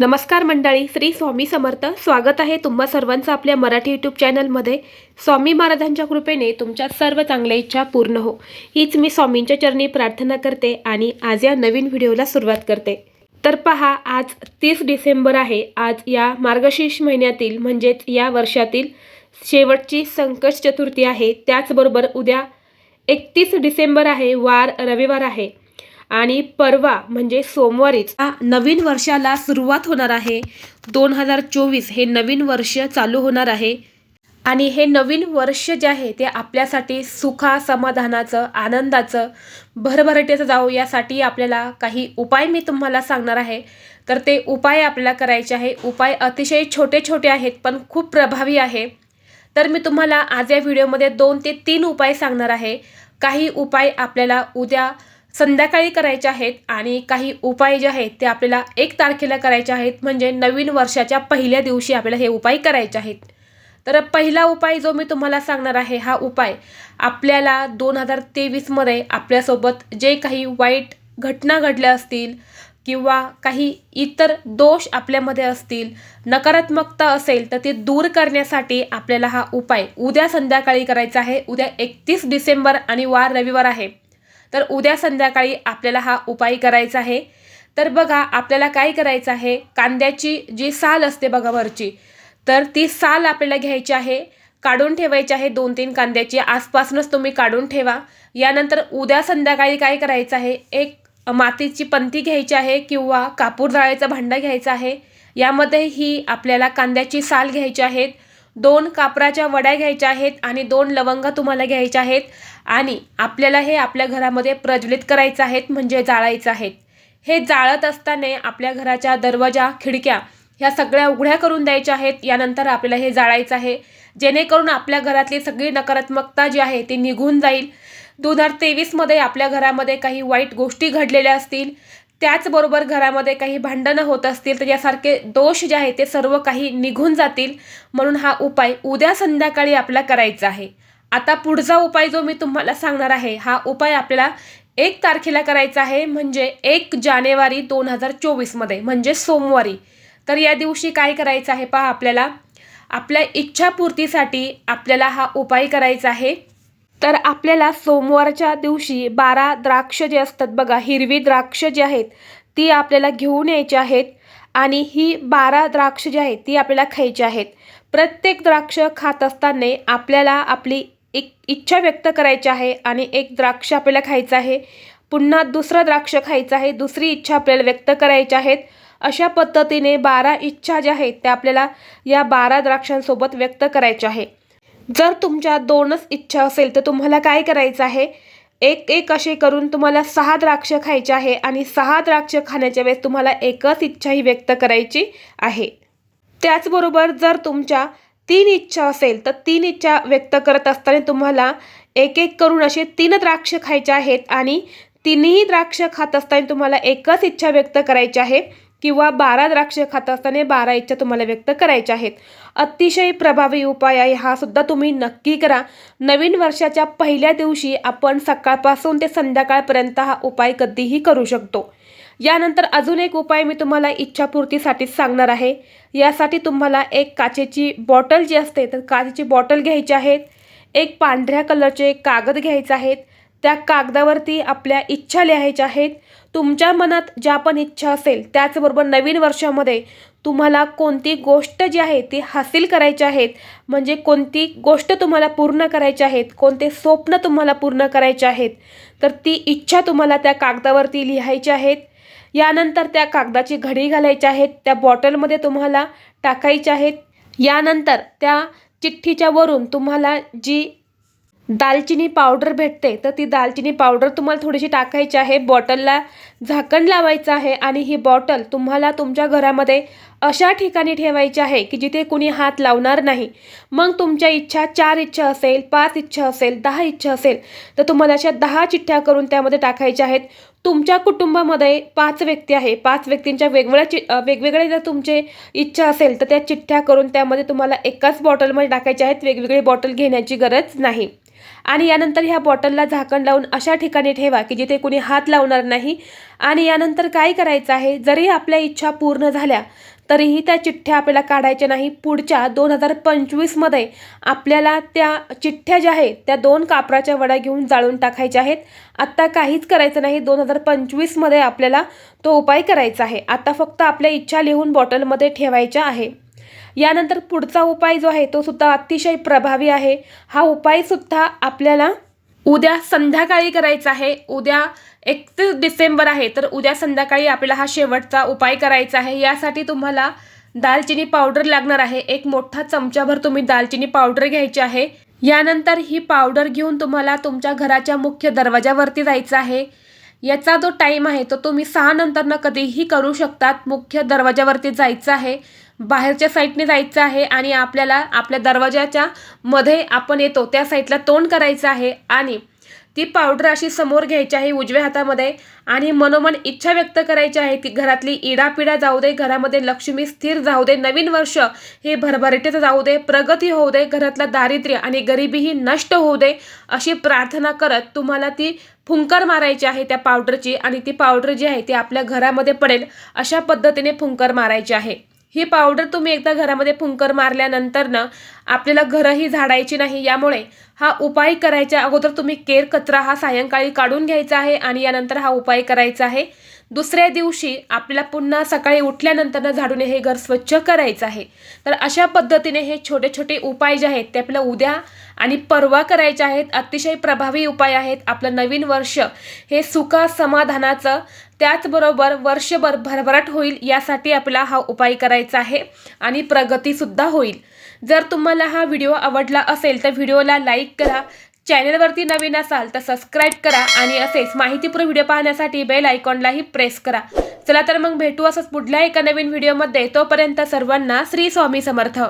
नमस्कार मंडळी श्री स्वामी समर्थ. स्वागत आहे तुम्हा सर्वांचं आपल्या मराठी यूट्यूब चॅनलमध्ये. स्वामी महाराजांच्या कृपेने तुमच्या सर्व चांगल्या इच्छा पूर्ण हो. हीच मी स्वामींच्या चरणी प्रार्थना करते आणि आज या नवीन व्हिडिओला सुरुवात करते. तर पहा आज तीस डिसेंबर आहे. आज या मार्गशीर्ष महिन्यातील म्हणजेच या वर्षातील शेवटची संकट चतुर्थी आहे. त्याचबरोबर उद्या एकतीस डिसेंबर आहे. वार रविवार आहे. आणि परवा म्हणजे सोमवारीच नवीन वर्षाला सुरुवात होणार आहे. दोन हजार चोवीस हे नवीन वर्ष चालू होणार आहे. आणि हे नवीन वर्ष जे आहे ते आपल्यासाठी सुखा समाधानाचं आनंदाचं भरभराटीचं जाऊ यासाठी आपल्याला काही उपाय मी तुम्हाला सांगणार आहे. तर ते उपाय आपल्याला करायचे आहे. उपाय अतिशय छोटे छोटे आहेत पण खूप प्रभावी आहे. तर मी तुम्हाला आज या व्हिडिओमध्ये दोन ते तीन उपाय सांगणार आहे. काही उपाय आपल्याला उद्या संध्याकाळी करायचे आहेत आणि काही उपाय जे आहेत ते आपल्याला एक तारखेला करायचे आहेत म्हणजे नवीन वर्षाच्या पहिल्या दिवशी आपल्याला हे उपाय करायचे आहेत. तर पहिला उपाय जो मी तुम्हाला सांगणार आहे हा उपाय आपल्याला दोन हजार तेवीसमध्ये आपल्यासोबत जे काही वाईट घटना घडल्या असतील किंवा काही इतर दोष आपल्यामध्ये असतील नकारात्मकता असेल तर ते दूर करण्यासाठी आपल्याला हा उपाय उद्या संध्याकाळी करायचा आहे. उद्या एकतीस डिसेंबर आणि वार रविवार आहे. तर उद्या संध्याकाळी आपल्याला हा उपाय करायचा आहे. तर बघा आपल्याला काय करायचं आहे? कांद्याची जी साल असते बघा वरची तर ती साल आपल्याला घ्यायची आहे. काढून ठेवायची आहे दोन तीन कांद्याची. आसपासूनच तुम्ही काढून ठेवा. यानंतर उद्या संध्याकाळी काय करायचं आहे? एक मातीची पंती घ्यायची आहे किंवा कापूर जाळायचा भांडा घ्यायचा आहे. यामध्ये ही आपल्याला कांद्याची साल घ्यायची आहेत. दोन कापराच्या वड्या घ्यायच्या आहेत आणि दोन लवंगा तुम्हाला घ्यायच्या आहेत आणि आपल्याला हे आपल्या घरामध्ये प्रज्वलित करायचं आहेत म्हणजे जाळायचं आहेत. हे जाळत असताना आपल्या घराच्या दरवाजा खिडक्या ह्या सगळ्या उघड्या करून द्यायच्या आहेत. यानंतर आपल्याला हे जाळायचं आहे. जेणेकरून आपल्या घरातली सगळी नकारात्मकता जी आहे ती निघून जाईल. दोन हजार तेवीसमध्ये आपल्या घरामध्ये काही वाईट गोष्टी घडलेल्या असतील त्याचबरोबर घरामध्ये काही भांडणं होत असतील तर यासारखे दोष जे आहे ते सर्व काही निघून जातील. म्हणून हा उपाय उद्या संध्याकाळी आपला करायचा आहे. आता पुढचा उपाय जो मी तुम्हाला सांगणार आहे हा उपाय आपल्याला एक तारखेला करायचा आहे म्हणजे एक जानेवारी दोन हजार चोवीसमध्ये म्हणजे सोमवारी. तर या दिवशी काय करायचं आहे पहा आपल्याला. आपल्या इच्छापूर्तीसाठी आपल्याला हा उपाय करायचा आहे. तर आपल्याला सोमवारच्या दिवशी बारा द्राक्ष जे असतात बघा हिरवी द्राक्ष जी आहेत ती आपल्याला घेऊन यायची आहेत आणि ही बारा द्राक्ष जी आहेत ती आपल्याला खायची आहेत. प्रत्येक द्राक्ष खात असताना आपल्याला आपली एक इच्छा व्यक्त करायची आहे आणि एक द्राक्ष आपल्याला खायचं आहे. पुन्हा दुसरं द्राक्ष खायचं आहे दुसरी इच्छा आपल्याला व्यक्त करायची आहेत. अशा पद्धतीने बारा इच्छा ज्या आहेत त्या आपल्याला या बारा द्राक्षांसोबत व्यक्त करायच्या आहे जर तुमच्या दोनच इच्छा असेल तर तुम्हाला काय करायचं आहे? एक एक असे करून तुम्हाला सहा द्राक्ष खायचे आहे आणि सहा द्राक्ष खाण्याच्या वेळेस तुम्हाला एकच इच्छा ही व्यक्त करायची आहे. त्याचबरोबर जर तुमच्या तीन इच्छा असेल तर तीन इच्छा व्यक्त करत असताना तुम्हाला एक एक करून असे तीन द्राक्ष खायचे आहेत आणि तिन्ही द्राक्ष खात असताना तुम्हाला एकच इच्छा व्यक्त करायची आहे. किंवा बारा द्राक्ष खात असताना बारा इच्छा तुम्हाला व्यक्त करायच्या आहेत. अतिशय प्रभावी उपाय आहे हा सुद्धा तुम्ही नक्की करा. नवीन वर्षाच्या पहिल्या दिवशी आपण सकाळपासून ते संध्याकाळपर्यंत हा उपाय कधीही करू शकतो. यानंतर अजून एक उपाय मी तुम्हाला इच्छापूर्तीसाठीच सांगणार आहे. यासाठी तुम्हाला एक काचेची बॉटल जी असते तर काचेची बॉटल घ्यायची आहेत एक पांढऱ्या कलरचे कागद घ्यायचे आहेत. त्या कागदावरती आपल्या इच्छा लिहायच्या आहेत. तुमच्या मनात ज्या पण इच्छा असेल त्याचबरोबर नवीन वर्षामध्ये तुम्हाला कोणती गोष्ट जी आहे ती हासिल करायची आहेत म्हणजे कोणती गोष्ट तुम्हाला पूर्ण करायची आहेत कोणते स्वप्न तुम्हाला पूर्ण करायचे आहेत तर ती इच्छा तुम्हाला त्या कागदावरती लिहायची आहेत. यानंतर त्या कागदाची घडी घालायची आहेत त्या बॉटलमध्ये तुम्हाला टाकायच्या आहेत. यानंतर त्या चिठ्ठीच्या वरून तुम्हाला जी दालचिनी पावडर भेटते तर ती दालचिनी पावडर तुम्हाला थोडीशी टाकायची आहे बॉटलला झाकण लावायचं आहे आणि ही बॉटल तुम्हाला तुमच्या घरामध्ये अशा ठिकाणी ठेवायची आहे की जिथे कुणी हात लावणार नाही. मग तुमच्या इच्छा चार इच्छा असेल पाच इच्छा असेल दहा इच्छा असेल तर तुम्हाला अशा दहा चिठ्ठ्या करून त्यामध्ये टाकायच्या आहेत. तुमच्या कुटुंबामध्ये पाच व्यक्ती आहे पाच व्यक्तींच्या वेगवेगळ्या चि वेगवेगळे जर तुमचे इच्छा असेल तर त्या चिठ्ठ्या करून त्यामध्ये तुम्हाला एकाच बॉटलमध्ये टाकायच्या आहेत वेगवेगळी बॉटल घेण्याची गरज नाही. आणि यानंतर ह्या बॉटलला झाकण लावून अशा ठिकाणी ठेवा की जिथे कुणी हात लावणार नाही. आणि यानंतर काय करायचं आहे? जरी आपल्या इच्छा पूर्ण झाल्या तरीही त्या चिठ्ठ्या आपल्याला काढायच्या नाही. पुढच्या दोन हजार पंचवीसमध्ये आपल्याला त्या चिठ्ठ्या ज्या आहेत त्या दोन कापराच्या वड्या घेऊन जाळून टाकायच्या आहेत. आत्ता काहीच करायचं नाही. दोन हजार पंचवीसमध्ये आपल्याला तो उपाय करायचा आहे. आता फक्त आपल्या इच्छा लिहून बॉटलमध्ये ठेवायच्या आहे. यानंतर पुढचा उपाय जो आहे तो सुद्धा अतिशय प्रभावी आहे. हा उपाय सुद्धा आपल्याला उद्या संध्याकाळी करायचा आहे. उद्या एकतीस डिसेंबर आहे तर उद्या संध्याकाळी आपल्याला हा शेवटचा उपाय करायचा आहे. यासाठी तुम्हाला दालचिनी पावडर लागणार आहे. एक मोठा चमचाभर तुम्ही दालचिनी पावडर घ्यायची आहे. यानंतर ही पावडर घेऊन तुम्हाला तुमच्या घराच्या मुख्य दरवाजावरती जायचं आहे. याचा जो टाईम आहे तो तुम्ही सहा नंतरनं कधीही करू शकतात. मुख्य दरवाजावरती जायचं आहे. बाहेरच्या साईडने जायचं आहे आणि आपल्याला आपल्या दरवाजाच्या मध्ये आपण येतो त्या साईडला तोंड करायचं आहे आणि ती पावडर अशी समोर घ्यायची आहे उजव्या हातामध्ये आणि मनोमन इच्छा व्यक्त करायची आहे ती घरातली इडापिडा जाऊ दे घरामध्ये लक्ष्मी स्थिर जाऊ दे नवीन वर्ष हे भरभराटीत जाऊ दे प्रगती होऊ दे घरातलं दारिद्र्य आणि गरिबीही नष्ट होऊ दे अशी प्रार्थना करत तुम्हाला ती फुंकर मारायची आहे त्या पावडरची आणि ती पावडर जी आहे ती आपल्या घरामध्ये पडेल अशा पद्धतीने फुंकर मारायची आहे. ही पावडर तुम्ही एकदा घरामध्ये फुंकर मारल्यानंतर ना आपल्याला घरंही झाडायची नाही. यामुळे हा उपाय करायच्या अगोदर तुम्ही केर कचरा हा सायंकाळी काढून घ्यायचा आहे आणि यानंतर हा उपाय करायचा आहे. दुसऱ्या दिवशी आपल्याला पुन्हा सकाळी उठल्यानंतर झाडून हे घर स्वच्छ करायचं आहे. तर अशा पद्धतीने हे छोटे छोटे उपाय जे आहेत ते आपल्याला उद्या आणि परवा करायचे आहेत. अतिशय प्रभावी उपाय आहेत. आपलं नवीन वर्ष हे सुखा समाधानाचं त्याचबरोबर वर्षभर भरभराट होईल यासाठी आपला हा उपाय करायचा आहे आणि प्रगतीसुद्धा होईल. जर तुम्हाला हा व्हिडिओ आवडला असेल तर व्हिडिओला लाईक करा चॅनलवरती नवीन असाल तर सबस्क्राईब करा आणि असेच माहितीपूर्ण व्हिडिओ पाहण्यासाठी बेल आयकॉनलाही प्रेस करा. चला तर मग भेटू असंच पुढल्या एका नवीन व्हिडिओमध्ये. तोपर्यंत सर्वांना श्री स्वामी समर्थ.